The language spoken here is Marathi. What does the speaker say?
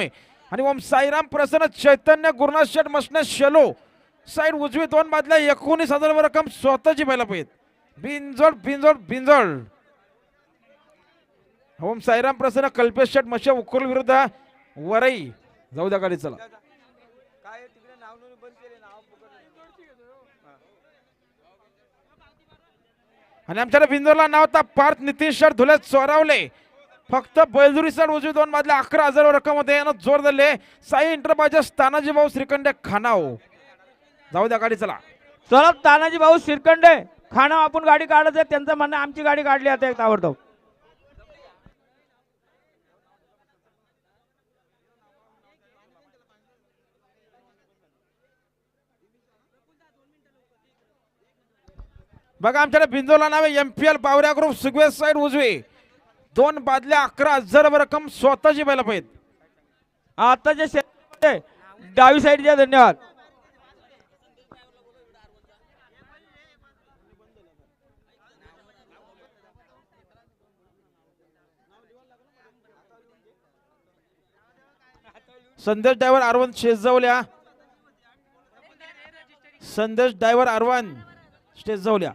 आणि ओम साईराम प्रसन्न चैतन्य गुरुनाथ शेठ मसने शेलो। साईड उजवी दोन बादल्या एकोणीस हजार रक्कम स्वतःची पहिला पाहिजे बिनजोड बिनजोड बिनजोड। ओम साईराम प्रसन्न कल्पेश शेठ मशे उकुल विरुद्ध वरई। जाऊ द्या गाडी चला। आणि आमच्या बिंजोरला नाव होता पार्थ नितीन शेठ धुल्यात चोरावले। फक्त बैलजुरी सर उजवी दोन मधल्या अकरा हजार रक्कम होते यानं जोर दिले साई इंटरबाच्या तानाजी भाऊ श्रीखंडे खानाव. जाऊ द्या गाडी चला. चला तानाजी भाऊ शिरकंडे खाणं आपण गाडी काढत आहे त्यांचं म्हणणं आमची गाडी काढली आता एक ताबडतोब. बघा आमच्याकडे बिंदूला नाव M P L Pavrya group Sugave side उजवी. दोन बादल्या अकरा हजार रक्कम स्वतःची व्हायला पाहिजे आताच्या शेत डावी साईडच्या धन्यवाद. संदेश ड्रायव्हर अरवंत शेजवल्या. संदेश ड्रायव्हर अरवंत स्टेज जाऊल्या